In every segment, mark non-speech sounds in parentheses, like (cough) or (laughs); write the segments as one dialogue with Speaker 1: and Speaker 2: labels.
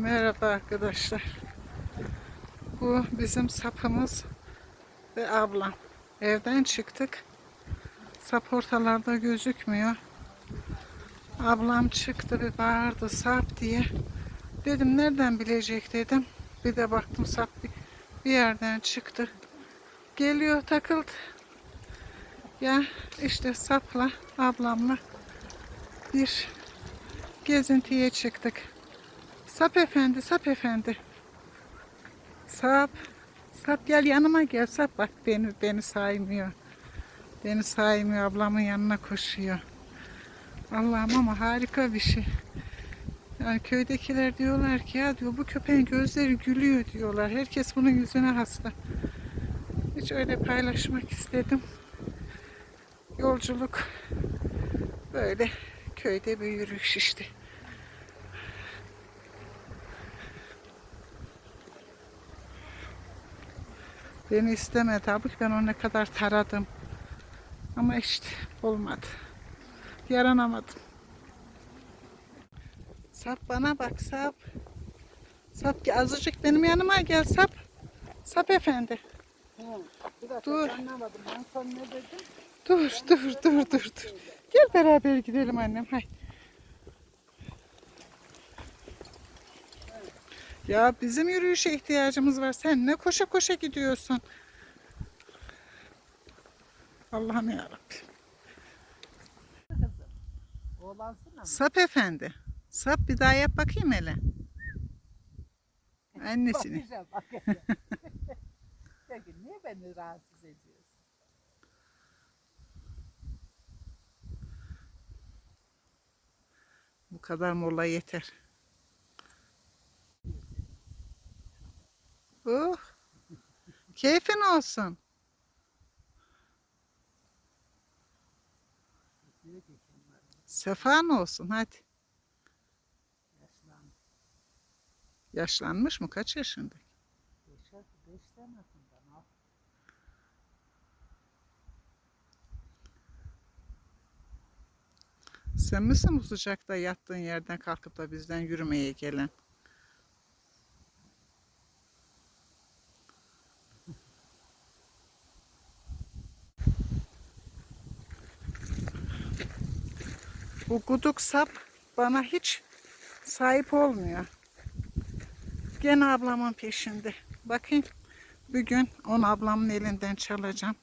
Speaker 1: Merhaba arkadaşlar. Bu bizim sapımız ve ablam. Evden çıktık. Sap ortalarda gözükmüyor. Ablam çıktı bir bağırdı sap diye. Dedim nereden bilecek dedim. Bir de baktım sap bir, bir yerden çıktı. Geliyor takıldı. Ya işte sapla ablamla bir gezintiye çıktık. Sap efendi, sap efendi. Sap, sap gel yanıma gel sap bak beni beni saymıyor. Beni saymıyor ablamın yanına koşuyor. Allah'ım ama harika bir şey. Yani köydekiler diyorlar ki ya diyor bu köpeğin gözleri gülüyor diyorlar. Herkes bunun yüzüne hasta. Hiç öyle paylaşmak istedim. Yolculuk böyle köyde bir yürüyüş işte. Beni istemedi ki ben onu ne kadar taradım. Ama işte olmadı. Yaranamadım. Sap bana bak sap. Sap ki azıcık benim yanıma gel sap. Sap efendi.
Speaker 2: Bir dakika
Speaker 1: Dur.
Speaker 2: anlamadım. Ben ne dedim?
Speaker 1: Dur dur dur dur dur. Gel beraber gidelim annem hay. Ya bizim yürüyüşe ihtiyacımız var. Sen ne koşa koşa gidiyorsun? Allah'ım yarabbim. Sap efendi. Sap bir daha yap bakayım hele. (laughs) Annesini.
Speaker 2: Bakacağım, bakacağım. (laughs) Peki niye beni rahatsız ediyorsun?
Speaker 1: Bu kadar mola yeter. Oh. Keyfin olsun. Sefan olsun hadi.
Speaker 2: yaşlandı.
Speaker 1: Yaşlanmış mı? Kaç yaşında? Sen misin bu sıcakta yattığın yerden kalkıp da bizden yürümeye gelen? Bu guduk sap bana hiç sahip olmuyor. Gene ablamın peşinde. Bakayım bugün onu ablamın elinden çalacağım.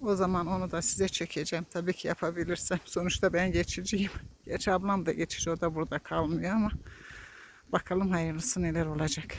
Speaker 1: O zaman onu da size çekeceğim. Tabii ki yapabilirsem. Sonuçta ben geçiciyim. Geç ablam da geçici. O da burada kalmıyor ama bakalım hayırlısı neler olacak.